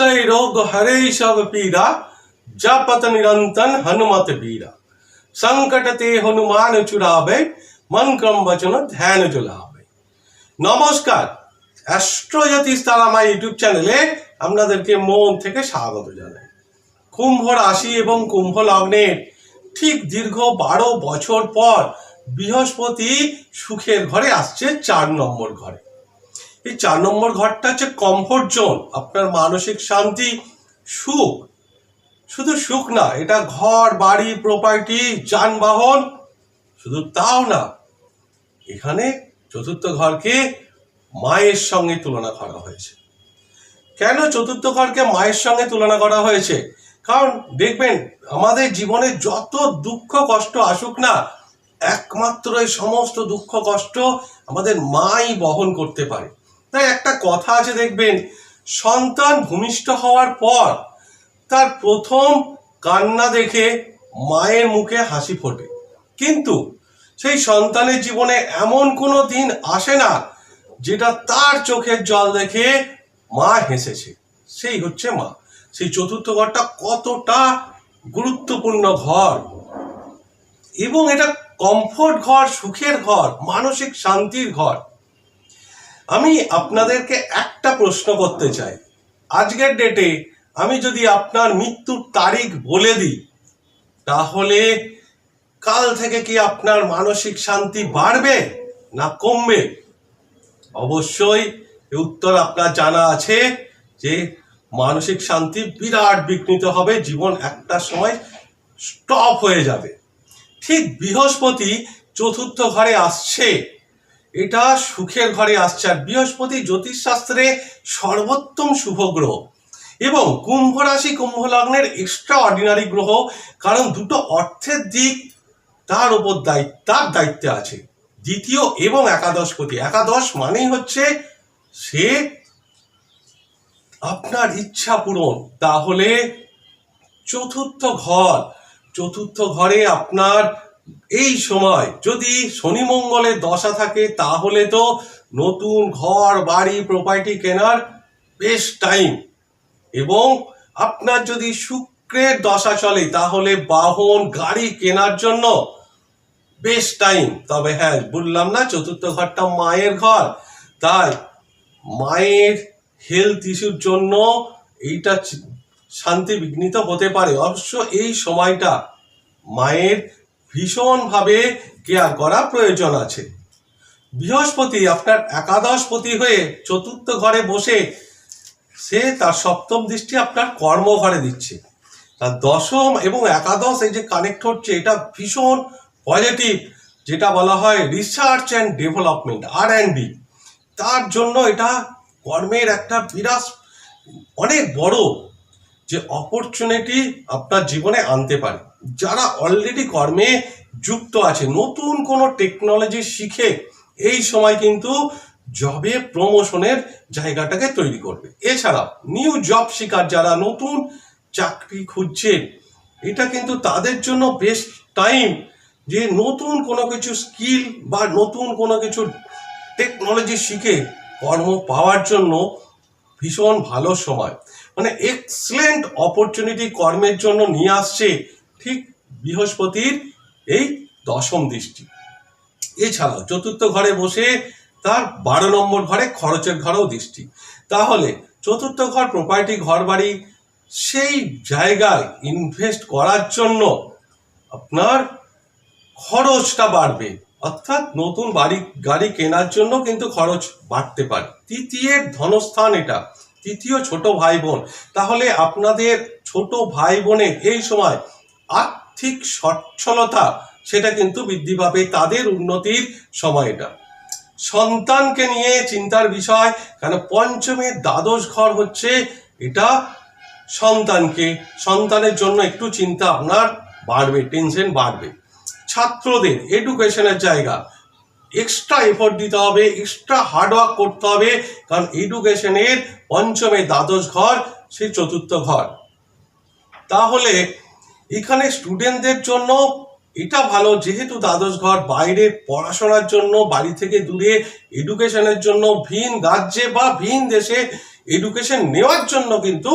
সেই রোগ হরে সব পীড়া জপত নিরন্তন হনুমত বীরা সংকট তে হনুমান চুরাবে মন ক্রম বচন ধ্যান জুলাবে নমস্কার অ্যাস্ট্রোজ্যোতিষ তারামা ইউটিউব চ্যানেলে আপনাদেরকে মন থেকে স্বাগত জানাই। কুম্ভ রাশি এবং কুম্ভ লগ্নের ঠিক দীর্ঘ বারো বছর পর বৃহস্পতি সুখের ঘরে আসছে চার নম্বর ঘরে। এই চার নম্বর ঘরটা হচ্ছে কমফোর্ট জোন আপনার মানসিক শান্তি, সুখ। শুধু সুখ না, এটা ঘর, বাড়ি প্রপার্টি যানবাহন, শুধু তাও না, এখানে চতুর্থ ঘরকে মায়ের সঙ্গে তুলনা করা হয়েছে। কেন চতুর্থ ঘরকে মায়ের সঙ্গে তুলনা করা হয়েছে? কারণ দেখবেন, আমাদের জীবনে যত দুঃখ, কষ্ট আসুক না, একমাত্র এই সমস্ত দুঃখ, কষ্ট আমাদের মাই বহন করতে পারে। তাই একটা কথা আছে দেখবেন, সন্তান ভূমিষ্ঠ হওয়ার পর তার প্রথম কান্না দেখে মায়ের মুখে হাসি ফোটে। কিন্তু সেই সন্তানের জীবনে এমন কোনো দিন আসে না যেটা তার চোখের জল দেখে মা হেসেছে। সেই হচ্ছে মা। সেই চতুর্থ ঘরটা কতটা গুরুত্বপূর্ণ ঘর। এবং এটা কমফোর্ট ঘর, সুখের ঘর, মানসিক শান্তির ঘর। আমি আপনাদেরকে একটা প্রশ্ন করতে চাই। আজকের ডেটে আমি যদি আপনার মৃত্যুর তারিখ বলে দিই, তাহলে কাল থেকে কি আপনার মানসিক শান্তি বাড়বে না কমবে? অবশ্যই উত্তর আপনার জানা আছে যে মানসিক শান্তি বিরাট বিঘ্নিত হবে, জীবন একটা সময় স্টপ হয়ে যাবে। ঠিক বৃহস্পতি চতুর্থ ঘরে আসছে। এটা সুখের ঘরে আসছে আর বৃহস্পতি জ্যোতিষশাস্ত্রে সর্বোত্তম শুভ গ্রহ। এবং কুম্ভ রাশি, কুম্ভ লগ্নের এক্সট্রা অর্ডিনারি গ্রহ, কারণ দুটো অর্থের দিক তার উপর দায়িত্ব তার দায়িত্বে আছে। দ্বিতীয় এবং একাদশ একাদশপতি একাদশ মানেই হচ্ছে সে আপনার ইচ্ছা পূরণ। তাহলে চতুর্থ ঘর, চতুর্থ ঘরে আপনার এই সময় যদি শনি মঙ্গলের দশা থাকে, তাহলে তো নতুন ঘর, বাড়ি প্রপার্টি কেনার বেশ টাইম এবং আপনার যদি শুক্রের দশা চলে, তাহলে বাহন, গাড়ি কেনার জন্য বেশ টাইম তবে হ্যাঁ বললাম না, চতুর্থ ঘরটা মায়ের ঘর। তাই মায়ের হেলথ ইস্যুর জন্য এইটা শান্তি বিঘ্নিত হতে পারে। অবশ্য এই সময়টা মায়ের ভীষণভাবে কেয়ার করা প্রয়োজন আছে। বৃহস্পতি আপনার একাদশপতি হয়ে চতুর্থ ঘরে বসে সে তার সপ্তম দৃষ্টি আপনার কর্মঘরে দিচ্ছে। তার দশম এবং একাদশ এই যে কানেক্ট হচ্ছে, এটা ভীষণ পজিটিভ যেটা বলা হয় research and development R and D তার জন্য এটা কর্মের একটা বিরাট অনেক বড় যে অপরচুনিটি আপনার জীবনে আনতে পারে। যারা অলরেডি কর্মে যুক্ত আছে, নতুন কোনো টেকনোলজি শিখে এই সময় কিন্তু জবে প্রমোশনের জায়গাটাকে তৈরি করবে। এছাড়া নিউ জব শিকার যারা নতুন চাকরি খুঁজছে, এটা কিন্তু তাদের জন্য বেস্ট টাইম যে নতুন কোনো কিছু স্কিল বা নতুন কোনো কিছু টেকনোলজি শিখে কর্ম পাওয়ার জন্য ভীষণ ভালো সময়। মানে এক্সেলেন্ট অপরচুনিটি কর্মের জন্য নিয়ে আসছে ঠিক বৃহস্পতির এই দশম দৃষ্টি। এছাড়াও চতুর্থ ঘরে বসে তার বারো নম্বর ঘরে খরচের ঘরেও দৃষ্টি। তাহলে চতুর্থ ঘর প্রপার্টি ঘর বাড়ি সেই জায়গায় ইনভেস্ট করার জন্য আপনার খরচটা বাড়বে। অর্থাৎ নতুন বাড়ি, গাড়ি কেনার জন্য কিন্তু খরচ বাড়তে পারে। তৃতীয়ের ধনস্থান এটা। তৃতীয় ছোট ভাই বোন। তাহলে আপনাদের ছোট ভাই বোনের এই সময় আর্থিক সচ্ছলতা, সেটা কিন্তু বৃদ্ধি পাবে তাদের উন্নতির সময়টা। সন্তানকে নিয়ে চিন্তার বিষয়, কেন পঞ্চমের দ্বাদশ ঘর হচ্ছে, এটা সন্তানকে, সন্তানের জন্য একটু চিন্তা আপনার বাড়বে টেনশন বাড়বে। ছাত্রদের এডুকেশনের জায়গা এক্সট্রা এফোর্ট দিতে হবে এক্সট্রা হার্ডওয়ার্ক করতে হবে, কারণ এডুকেশনের পঞ্চমে দ্বাদশ ঘর সেই চতুর্থ ঘর। তাহলে এখানে স্টুডেন্টদের জন্য এটা ভালো, যেহেতু দ্বাদশ ঘর, বাইরে পড়াশোনার জন্য, বাড়ি থেকে দূরে এডুকেশনের জন্য, ভিন রাজ্যে বা ভিন দেশে এডুকেশন নেওয়ার জন্য কিন্তু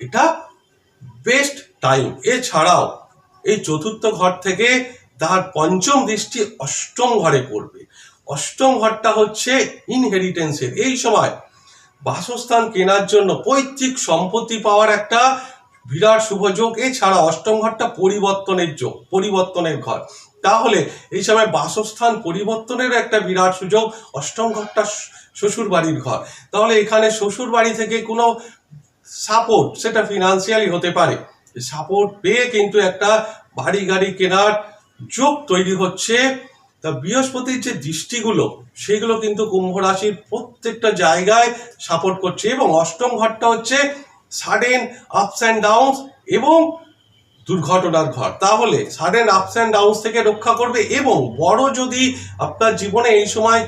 এটা বেস্ট টাইম এছাড়াও এই চতুর্থ ঘর থেকে তার পঞ্চম দৃষ্টি অষ্টম ঘরে পড়বে। অষ্টম ঘরটা হচ্ছে ইনহেরিটেন্সের এই সময় বাসস্থান কেনার জন্য পৈতৃক সম্পত্তি পাওয়ার একটা বিরাট শুভ যোগ, এছাড়া অষ্টম ঘরটা পরিবর্তনের যোগ, পরিবর্তনের ঘর। তাহলে এই সময় বাসস্থান পরিবর্তনের একটা বিরাট সুযোগ, অষ্টম ঘরটা শ্বশুর বাড়ির ঘর। তাহলে এখানে শ্বশুর বাড়ি থেকে কোনো সাপোর্ট সেটা ফিনান্সিয়ালি হতে পারে। সাপোর্ট পেয়ে কিন্তু একটা বাড়ি গাড়ি কেনার যোগ তৈরি হচ্ছে। তা বৃহস্পতির যে দৃষ্টিগুলো, সেগুলো কিন্তু কুম্ভ রাশির প্রত্যেকটা জায়গায় সাপোর্ট করছে এবং অষ্টম ঘরটা হচ্ছে সাডেন আপস অ্যান্ড ডাউনস এবং দুর্ঘটনার ঘর। তাহলে সাডেন আপস অ্যান্ড ডাউনস থেকে রক্ষা করবে এবং বড় যদি আপনার জীবনে এই সময়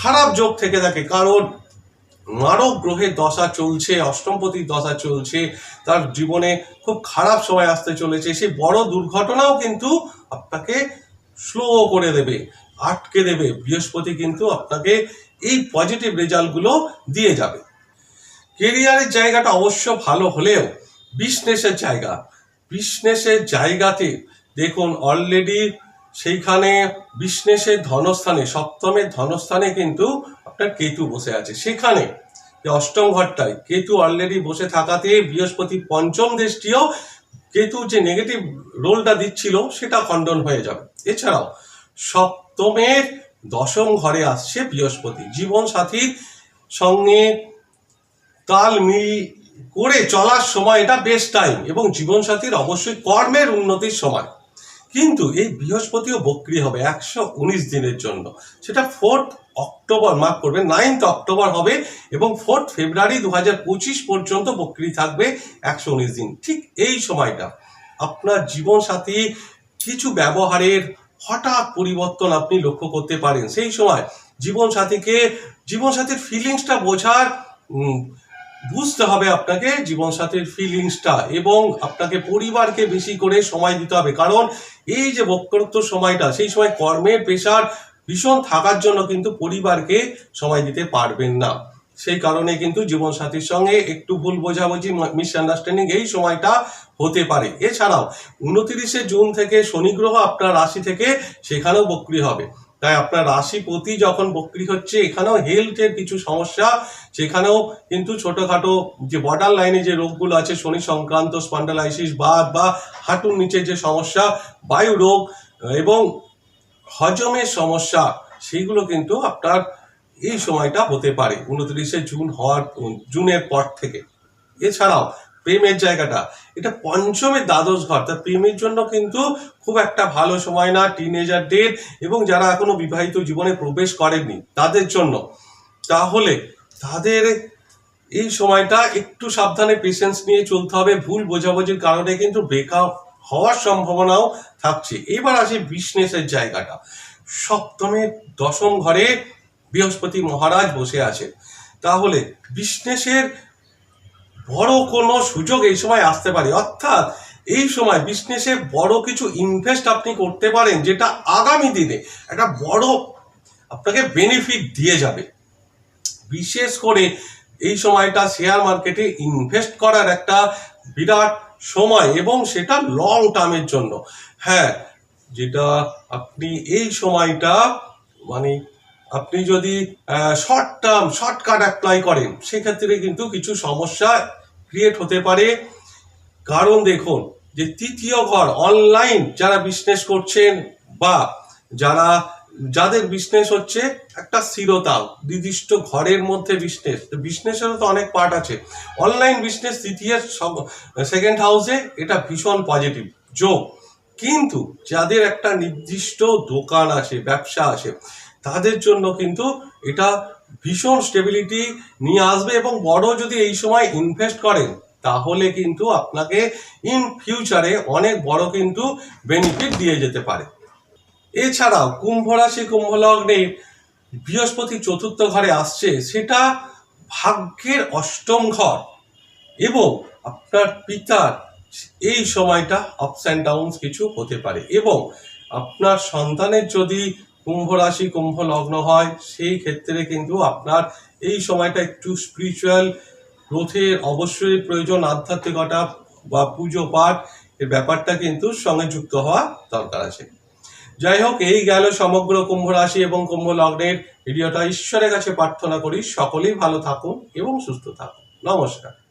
খারাপ যোগ থেকে থাকে, কারণ মারক গ্রহের দশা চলছে, অষ্টমপতির দশা চলছে, তার জীবনে খুব খারাপ সময় আসতে চলেছে সেই বড় দুর্ঘটনাও কিন্তু আপনাকে স্লো করে দেবে, আটকে দেবে, বৃহস্পতি কিন্তু আপনাকে এই পজিটিভ রেজাল্টগুলো দিয়ে যাবে। কেরিয়ারের জায়গাটা অবশ্য ভালো হলেও বিজনেসের জায়গা। বিজনেসের জায়গাতে দেখুন অলরেডি সেইখানে বিজনেসের ধনস্থানে, সপ্তমের ধনস্থানে কিন্তু আপনার কেতু বসে আছে। সেখানে অষ্টম ঘরটায় কেতু অলরেডি বসে থাকাতে বৃহস্পতি পঞ্চম দেশটিও কেতু যে নেগেটিভ রোলটা দিচ্ছিল, সেটা খণ্ডন হয়ে যাবে। এছাড়াও সপ্তমের দশম ঘরে আসছে বৃহস্পতি। জীবন সাথীর সঙ্গে তাল মিল করে চলার সময় এটা বেস্ট টাইম এবং জীবনসাথীর অবশ্যই কর্মের উন্নতির সময়। কিন্তু এই বৃহস্পতিও বক্রি হবে একশো উনিশ দিনের জন্য। সেটা ফোর্থ অক্টোবর মার্ক করবে নাইন্থ অক্টোবর হবে এবং ফোর্থ ফেব্রুয়ারি দু পঁচিশ পর্যন্ত বক্রি থাকবে একশো উনিশ দিন। ঠিক এই সময়টা আপনার জীবনসাথী কিছু ব্যবহারের হঠাৎ পরিবর্তন আপনি লক্ষ্য করতে পারেন। সেই সময় জীবনসাথীকে, জীবনসাথীর ফিলিংসটা বোঝার বুঝতে হবে আপনাকে জীবনসাথীর ফিলিংসটা এবং আপনাকে পরিবারকে বেশি করে সময় দিতে হবে। কারণ এই যে বক্রত্ব সময়টা, সেই সময় কর্মের পেশার ভীষণ থাকার জন্য কিন্তু পরিবারকে সময় দিতে পারবেন না। সেই কারণে কিন্তু জীবনসাথীর সঙ্গে একটু ভুল বোঝাবুঝি মিসআন্ডারস্ট্যান্ডিং এই সময়টা হতে পারে। এছাড়াও, উনতিরিশে জুন থেকে শনি গ্রহ আপনার রাশি থেকে সেখানেও বক্রি হবে। তাই আপনার রাশিপতি যখন বক্রি হচ্ছে, এখানেও হেলথের কিছু সমস্যা। সেখানেও কিন্তু ছোটোখাটো যে বর্ডার লাইনে যে রোগগুলো আছে, শনি সংক্রান্ত স্পন্ডালাইসিস বাদ বা হাঁটুর নিচে যে সমস্যা, বায়ু রোগ এবং হজমের সমস্যা সেইগুলো কিন্তু আপনার এই সময়টা হতে পারে, উনত্রিশে জুন হওয়ার, জুনের পর থেকে। এছাড়াও প্রেমের জায়গাটা। এটা পঞ্চমের দ্বাদশ ঘর। তা প্রেমের জন্য কিন্তু খুব একটা ভালো সময় না টিনেজারদের এবং যারা এখনও বিবাহিত জীবনে প্রবেশ করেননি, তাদের জন্য। তাহলে তাদের এই সময়টা একটু সাবধানে পেশেন্স নিয়ে চলতে হবে। ভুল বোঝাবুঝির কারণে কিন্তু ব্রেকআপ হওয়ার সম্ভাবনাও থাকছে। এবার আসে বিজনেসের জায়গাটা। সপ্তমের দশম ঘরে বৃহস্পতি মহারাজ বসে আছে তাহলে বিজনেসের বড় কোনো সুযোগ এই সময় আসতে পারে। অর্থাৎ এই সময় বিজনেসে বড় কিছু ইনভেস্ট আপনি করতে পারেন, যেটা আগামী দিনে একটা বড় আপনাকে বেনিফিট দিয়ে যাবে। বিশেষ করে এই সময়টা শেয়ার মার্কেটে ইনভেস্ট করার একটা বিরাট সময় এবং সেটা লং টার্মের জন্য। হ্যাঁ যেটা আপনি এই সময়টা মানে আপনি যদি শর্ট টার্ম শর্টকাট অ্যাপ্লাই করেন, সেক্ষেত্রে কিন্তু কিছু সমস্যা ক্রিয়েট হতে পারে। কারণ দেখুন, যে তৃতীয় ঘর অনলাইন যারা বিজনেস করছেন বা যারা, যাদের বিজনেস হচ্ছে একটা স্থিরতা নির্দিষ্ট ঘরের মধ্যে বিজনেস বিজনেসেরও তো অনেক পার্ট আছে। অনলাইন বিজনেস তৃতীয় সেকেন্ড হাউসে এটা ভীষণ পজিটিভ যোগ। কিন্তু যাদের একটা নির্দিষ্ট দোকান আছে, ব্যবসা আছে তাদের জন্য কিন্তু এটা ভীষণ স্টেবিলিটি নিয়ে আসবে এবং বড় যদি এই সময় ইনভেস্ট করেন, তাহলে কিন্তু আপনাকে ইন ফিউচারে অনেক বড় কিন্তু বেনিফিট দিয়ে যেতে পারে। এছাড়াও কুম্ভ রাশি, কুম্ভ লগ্নে বৃহস্পতি চতুর্থ ঘরে আসছে, সেটা ভাগ্যের অষ্টম ঘর এবং আপনার পিতার এই সময়টা আপস অ্যান্ড ডাউনস কিছু হতে পারে এবং আপনার সন্তানের যদি কুম্ভ রাশি, কুম্ভ লগ্ন হয়, সেই ক্ষেত্রে কিন্তু আপনার এই সময়টা একটু স্পিরিচুয়াল গ্রোথের অবশ্যই প্রয়োজন। আধ্যাত্মিকতা বা পুজো পাঠ, এর ব্যাপারটা কিন্তু সঙ্গে যুক্ত হওয়া দরকার আছে। যাই হোক, এই গেল সমগ্র কুম্ভ রাশি এবং কুম্ভ লগ্নের। ভিডিওটা ঈশ্বরের কাছে প্রার্থনা করি, সকলেই ভালো থাকুন এবং সুস্থ থাকুন। নমস্কার।